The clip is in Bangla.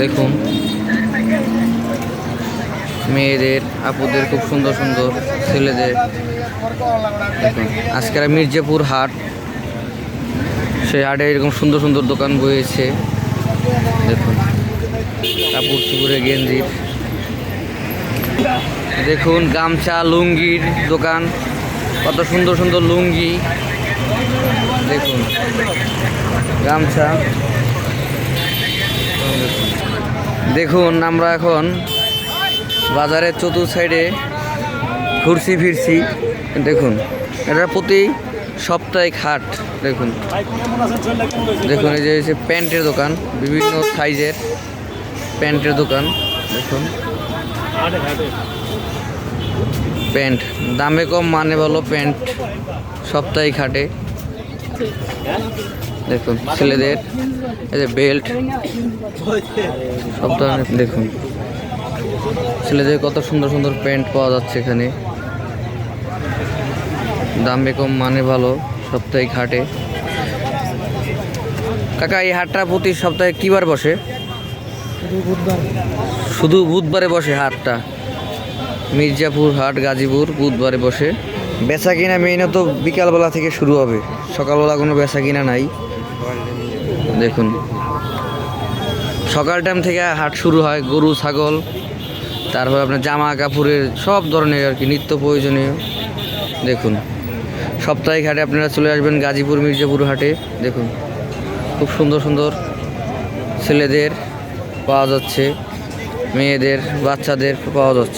দেখুন। মেয়েদের, আপুদের খুব সুন্দর সুন্দর ছেলেদের। দেখুন, আজকের মির্জাপুর হাট, সেই হাটে এরকম সুন্দর সুন্দর দোকান বয়েছে দেখুন কাপড় চুপুরে গেঞ্জির দেখুন, গামছা, লুঙ্গির দোকান, কত সুন্দর সুন্দর লুঙ্গি। দেখুন, গামছা। দেখুন, আমরা এখন বাজারের চতুর্থ সাইডে ঘুরছি, ফিরছি। দেখুন, এটা প্রতি সাপ্তাহিক হাট দেখুন। দেখুন, এই যে হচ্ছে প্যান্টের দোকান, বিভিন্ন সাইজের প্যান্টের দোকান, দেখুন। প্যান্ট, দামে কম মানে ভালো প্যান্ট, সপ্তাহে হাটে দেখুন, ছেলেদের, এই যে বেল্ট, সব ধরনের, দেখুন। ছেলেদের কত সুন্দর সুন্দর প্যান্ট পাওয়া যাচ্ছে এখানে। দামে কম মানে ভালো সাপ্তাহিক হাটে কাকা, এই হাটটা প্রতি সপ্তাহে কিবার বসে? শুধু বুধবারে বসে হাটটা। মির্জাপুর হাট, গাজীপুর বুধবারে বসে। বেচা কিনা মেইনত বিকালবেলা থেকে শুরু হবে। সকালবেলা কোনো বেচা কিনা নাই। দেখুন। সকাল টাইম থেকে হাট শুরু হয়, গরু, ছাগল, তারপর আপনার জামা কাপড়ের সব ধরনের আর কি, নিত্য প্রয়োজনীয়। দেখুন। সাপ্তাহিক হাটে আপনারা চলে আসবেন গাজীপুর, মির্জাপুর হাটে। দেখুন। খুব সুন্দর সুন্দর ছেলেদের পাওয়া যাচ্ছে, মেয়েদের, বাচ্চাদের পাওয়া যাচ্ছে।